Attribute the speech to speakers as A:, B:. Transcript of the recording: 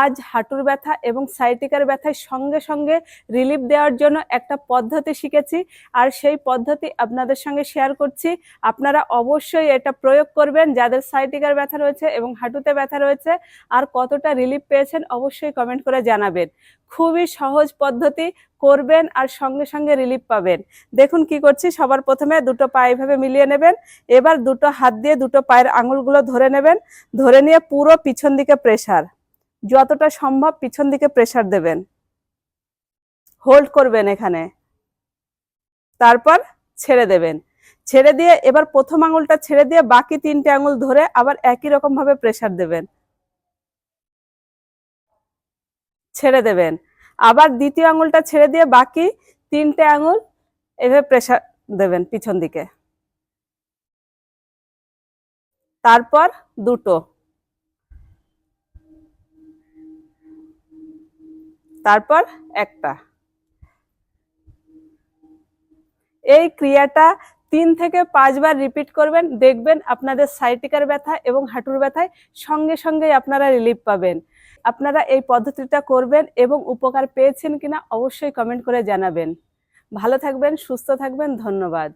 A: আজ হাঁটুর ব্যথা এবং সাইটিকার ব্যথায় সঙ্গে সঙ্গে রিলিফ দেওয়ার জন্য একটা পদ্ধতি শিখেছি। আর সেই পদ্ধতি আপনাদের সঙ্গে শেয়ার করছি। আপনারা অবশ্যই এটা প্রয়োগ করবেন, যাদের সাইটিকার ব্যথা রয়েছে এবং হাঁটুতে ব্যথা রয়েছে, আর কতটা রিলিফ পেয়েছেন অবশ্যই কমেন্ট করে জানাবেন। খুবই সহজ পদ্ধতি, করবেন আর সঙ্গে সঙ্গে রিলিফ পাবেন। দেখুন কি করছি, সবার প্রথমে দুটো পা এইভাবে মিলিয়ে নেবেন, এবার দুটো হাত দিয়ে দুটো পায়ের আঙুলগুলো ধরে নেবেন, ধরে নিয়ে পুরো পিছন দিকে প্রেসার যতটা সম্ভব পিছন দিকে প্রেশার দেবেন। হোল্ড করবেন এখানে। তারপর ছেড়ে দেবেন। ছেড়ে দিয়ে এবার প্রথম আঙুলটা ছেড়ে দিয়ে বাকি তিনটে আঙুল ধরে আবার একই রকম ভাবে প্রেসার দেবেন। ছেড়ে দেবেন। আবার দ্বিতীয় আঙুলটা ছেড়ে দিয়ে বাকি তিনটে আঙুল এভাবে প্রেশার দেবেন পিছন দিকে। তারপর দুটো। তারপর একটা। এই ক্রিয়াটা তিন থেকে পাঁচবার রিপিট করবেন, দেখবেন আপনাদের সাইটিকার ব্যথা এবং হাঁটুর ব্যথায় সঙ্গে সঙ্গে আপনারা রিলিফ পাবেন। আপনারা এই পদ্ধতিটা করবেন এবং উপকার পেয়েছেন কিনা অবশ্যই কমেন্ট করে জানাবেন। ভালো থাকবেন, সুস্থ থাকবেন, ধন্যবাদ।